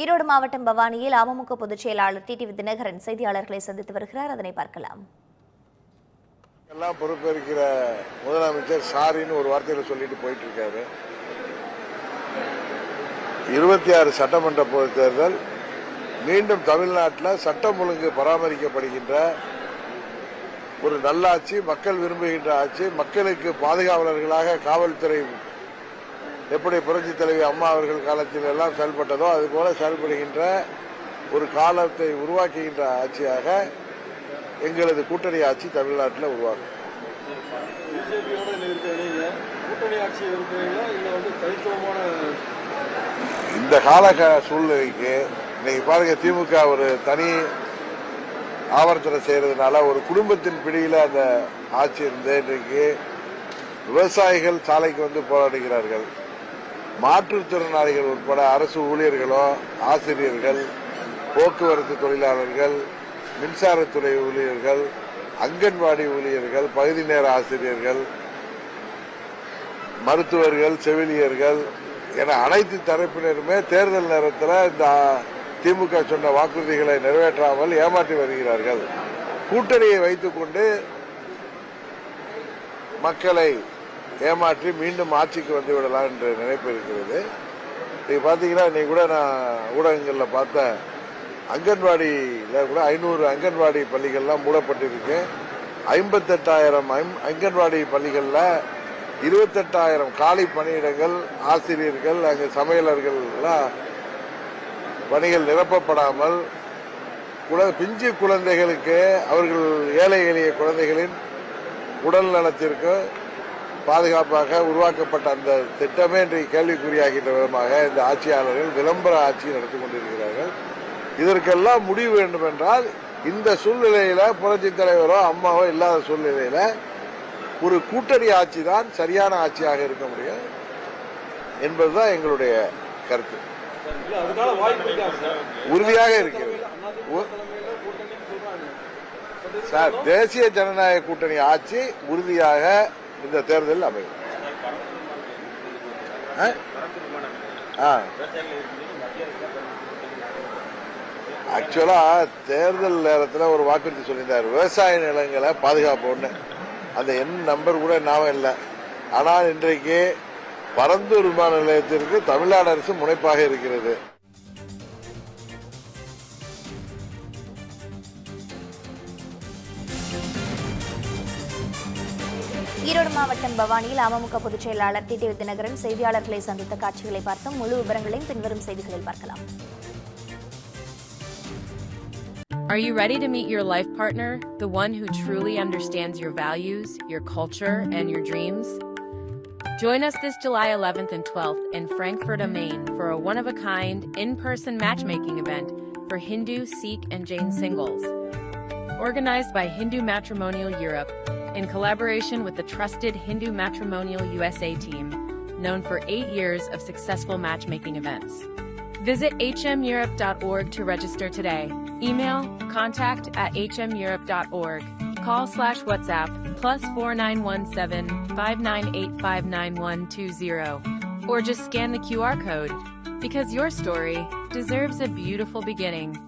ஈரோடு மாவட்டம் பவானியில் அமமுக பொதுச் செயலாளர் டிடிவி தினகரன் செய்தியாளர்களை சந்தித்து வருகிறார். அதனை பார்க்கலாம். எல்லாம் பொறுப்பேற்கிற முதலமைச்சர் சாரின்னு ஒரு வார்த்தையில சொல்லிட்டு போயிட்டு இருக்காரு இருபத்தி ஆறு சட்டமன்ற பொதுத் தேர்தல் மீண்டும் தமிழ்நாட்டில் சட்டம் ஒழுங்கு பராமரிக்கப்படுகின்ற ஒரு நல்லாட்சி மக்கள் விரும்புகின்ற ஆட்சி மக்களுக்கு பாதுகாவலர்களாக காவல்துறை எப்படி புரட்சி தலைவி அம்மா அவர்கள் காலத்தில் எல்லாம் செயல்பட்டதோ அதுபோல செயல்படுகின்ற ஒரு காலத்தை உருவாக்குகின்ற ஆட்சியாக எங்களது கூட்டணி ஆட்சி தமிழ்நாட்டில் உருவாகும். இந்த காலக சூழ்நிலைக்கு இன்னைக்கு பாருங்க திமுக ஒரு தனி ஆவர்த்தனை செய்யறதுனால ஒரு குடும்பத்தின் பிடியில அந்த ஆட்சி இருந்து இன்றைக்கு விவசாயிகள் சாலைக்கு வந்து போராடுகிறார்கள். மாற்றுத்திறனாளிகள் உட்பட அரசு ஊழியர்களோ ஆசிரியர்கள் போக்குவரத்து தொழிலாளர்கள் மின்சாரத்துறை ஊழியர்கள் அங்கன்வாடி ஊழியர்கள் பகுதி நேர ஆசிரியர்கள் மருத்துவர்கள் செவிலியர்கள் என அனைத்து தரப்பினருமே தேர்தல் நேரத்தில் இந்த திமுக சொன்ன வாக்குறுதிகளை நிறைவேற்றாமல் ஏமாற்றி வருகிறார்கள். கூட்டணியை வைத்துக்கொண்டு மக்களை ஏமாற்றி மீண்டும் ஆட்சிக்கு வந்து விடலாம் என்ற நினைப்பு இருக்கிறது. நீங்க பார்த்தீங்கன்னா இன்னைக்கு கூட நான் ஊடகங்களில் பார்த்தேன். அங்கன்வாடியில் கூட ஐநூறு அங்கன்வாடி பள்ளிகள்லாம் மூடப்பட்டிருக்கு. ஐம்பத்தெட்டாயிரம் அங்கன்வாடி பள்ளிகளில் இருபத்தெட்டாயிரம் காலி பணியிடங்கள் ஆசிரியர்கள் அங்கு சமையலர்கள்லாம் பணிகள் நிரப்பப்படாமல் குழ- பிஞ்சு குழந்தைகளுக்கு அவர்கள் ஏழை எளிய குழந்தைகளின் உடல் நலத்திற்கு பாதுகாப்பாக உருவாக்கப்பட்ட அந்த திட்டமே இன்றைக்கு கேள்விக்குறியாகின்ற விதமாக இந்த ஆட்சியாளர்கள் விளம்பர ஆட்சி நடத்தி கொண்டிருக்கிறார்கள். இதற்கெல்லாம் முடிவு வேண்டும் என்றால் இந்த சூழ்நிலையில புரட்சி தலைவரோ அம்மாவோ இல்லாத சூழ்நிலையில ஒரு கூட்டணி ஆட்சி தான் சரியான ஆட்சியாக இருக்க முடியும் என்பதுதான் எங்களுடைய கருத்து. உறுதியாக இருக்கிறது. சார் தேசிய ஜனநாயக கூட்டணி ஆட்சி உறுதியாக இந்த தேர்தலில் அமையும். ஆக்சுவலாக ஆக்சுவலா தேர்தல் நேரத்தில் ஒரு வாக்குறுதி சொல்லியிருந்தார். விவசாய நிலங்களை பாதுகாப்போம்னு அந்த என் நம்பர் கூட ஞாபகம் இல்லை. ஆனால் இன்றைக்கு பரந்தூர் விமான நிலையத்திற்கு தமிழ்நாடு அரசு முனைப்பாக இருக்கிறது. ஈரோடு மாவட்டம் பவானியில் அமமுக பொதுச் செயலாளர் டிடிவி தினகரன் செய்தியாளர்களை சந்தித்த காட்சிகளை பார்த்தோம் முழு விவரங்களையும் பின்வரும் செய்திகளில் பார்க்கலாம் Are you ready to meet your life partner, the one who truly understands your values, your culture, and your dreams? Join us this July 11th and 12th in Frankfurt am Main for a one of a kind, in person matchmaking event for Hindu, Sikh, and Jain singles. Organized by Hindu Matrimonial Europe in collaboration with the trusted Hindu Matrimonial USA team, known for eight years of successful matchmaking events. Visit hmeurope.org to register today. Email contact at hmeurope.org. Call slash WhatsApp plus 4917 598 Or just scan the QR code because your story deserves a beautiful beginning.